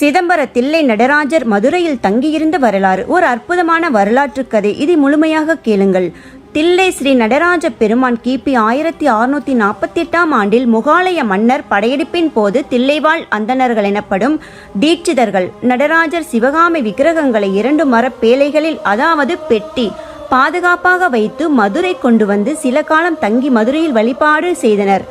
சிதம்பர தில்லை நடராஜர் மதுரையில் தங்கியிருந்த வரலாறு. ஒரு அற்புதமான வரலாற்று கதை. இதை முழுமையாக கேளுங்கள். தில்லை ஸ்ரீ நடராஜ பெருமான் கிபி ஆயிரத்தி அறுநூத்தி நாற்பத்தி எட்டாம் ஆண்டில் முகாலய மன்னர் படையெடுப்பின் போது தில்லைவாழ் அந்தணர்கள் எனப்படும் தீட்சிதர்கள் நடராஜர் சிவகாமி விக்கிரகங்களை இரண்டு மரப் பேழைகளில் அதாவது பெட்டி பாதுகாப்பாக வைத்து மதுரை கொண்டு வந்து சில காலம் தங்கி மதுரையில் வழிபாடு செய்தனர்.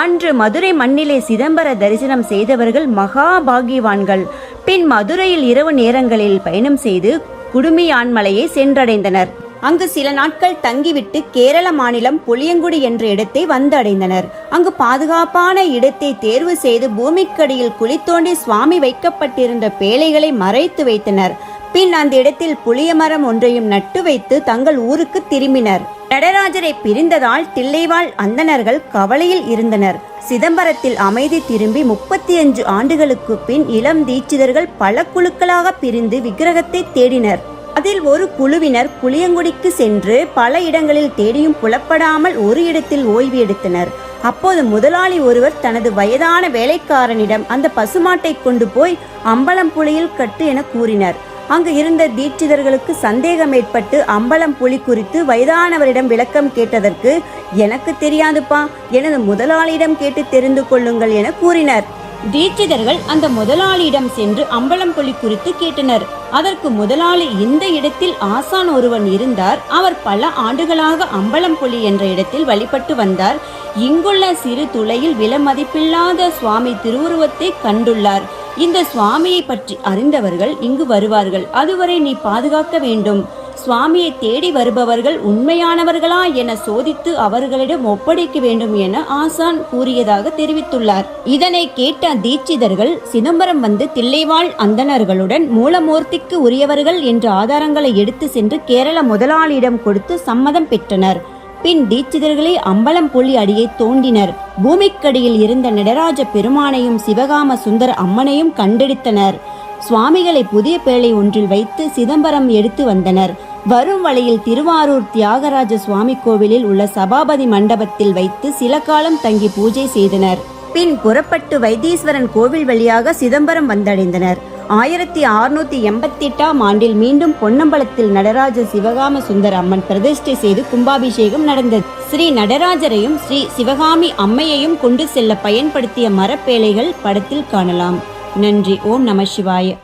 அன்று மதுரை மண்ணிலே சிதம்பர தரிசனம் செய்தவர்கள் மகாபாகியவான்கள். பின் மதுரையில் இரவு நேரங்களில் பயணம் செய்து குடுமியான்மலையை சென்றடைந்தனர். அங்கு சில நாட்கள் தங்கிவிட்டு கேரள மாநிலம் புளியங்குடி என்ற இடத்தை வந்தடைந்தனர். அங்கு பாதுகாப்பான இடத்தை தேர்வு செய்து பூமிக்கடியில் குழி தோண்டி சுவாமி வைக்கப்பட்டிருந்த பேழைகளை மறைத்து வைத்தனர். பின் அந்த இடத்தில் புளிய மரம் ஒன்றையும் நட்டு வைத்து தங்கள் ஊருக்கு திரும்பினர். நடராஜரை பிரிந்ததால் தில்லைவாழ் அந்தணர்கள் கவலையில் இருந்தனர். சிதம்பரத்தில் அமைதி திரும்பி முப்பத்தி அஞ்சு ஆண்டுகளுக்கு பின் இளம் தீட்சிதர்கள் பல குழுக்களாக பிரிந்து விக்கிரகத்தை தேடினர். அதில் ஒரு குழுவினர் புளியங்குடிக்கு சென்று பல இடங்களில் தேடியும் புலப்படாமல் ஒரு இடத்தில் ஓய்வு எடுத்தனர். அப்போது முதலாளி ஒருவர் தனது வயதான வேலைக்காரனிடம் அந்த பசுமாட்டை கொண்டு போய் அம்பலம் புலியில் கட்டு என கூறினர். அங்கு இருந்த தீட்சிதர்களுக்கு சந்தேகம் ஏற்பட்டு அம்பலம் புலி குறித்து வயதானவரிடம் விளக்கம் கேட்டதற்கு எனக்கு தெரியாதுப்பா. எனது முதலாளியிடம் கேட்டு தெரிந்து கொள்ளுங்கள் என கூறினர். தீட்சிதர்கள் அந்த முதலாளியிடம் சென்று அம்பலம் புலி குறித்து கேட்டனர். அதற்கு முதலாளி இந்த இடத்தில் ஆசான் ஒருவன் இருந்தார். அவர் பல ஆண்டுகளாக அம்பலம் புலி என்ற இடத்தில் வழிபட்டு வந்தார். இங்குள்ள சிறு துளையில் விலமதிப்பில்லாத சுவாமி திருவுருவத்தை கண்டுள்ளார். இந்த சுவாமியை பற்றி அறிந்தவர்கள் இங்கு வருவார்கள். அதுவரை நீ பாதுகாக்க வேண்டும். சுவாமியை தேடி வருபவர்கள் உண்மையானவர்களா என சோதித்து அவர்களிடம் ஒப்படைக்க வேண்டும் என ஆசான் கூறியதாக தெரிவித்துள்ளார். இதனை கேட்ட தீட்சிதர்கள் சிதம்பரம் வந்து தில்லைவாழ் அந்தணர்களுடன் மூலமூர்த்திக்கு உரியவர்கள் என்ற ஆதாரங்களை எடுத்து சென்று கேரள முதலாளியிடம் கொடுத்து சம்மதம் பெற்றனர். பின் தீட்சிதர்களே அம்பலம் புள்ளி அடியை தோண்டினர். பூமிக்கடியில் இருந்த நடராஜ பெருமானையும் சிவகாம சுந்தர அம்மனையும் கண்டெடுத்தனர். சுவாமிகளை புதிய பேழை ஒன்றில் வைத்து சிதம்பரம் எடுத்து வந்தனர். வரும் வழியில் திருவாரூர் தியாகராஜ சுவாமி கோவிலில் உள்ள சபாபதி மண்டபத்தில் வைத்து சில காலம் தங்கி பூஜை செய்தனர். பின் புறப்பட்டு வைத்தீஸ்வரன் கோவில் வழியாக சிதம்பரம் வந்தடைந்தனர். ஆயிரத்தி அறுநூத்தி எண்பத்தி எட்டாம் ஆண்டில் மீண்டும் பொன்னம்பலத்தில் நடராஜ சிவகாம சுந்தர அம்மன் பிரதிஷ்டை செய்து கும்பாபிஷேகம் நடந்தது. ஸ்ரீ நடராஜரையும் ஸ்ரீ சிவகாமி அம்மையையும் கொண்டு செல்ல பயன்படுத்திய மரப்பேழைகள் படத்தில் காணலாம். நன்றி. ஓம் நம சிவாய.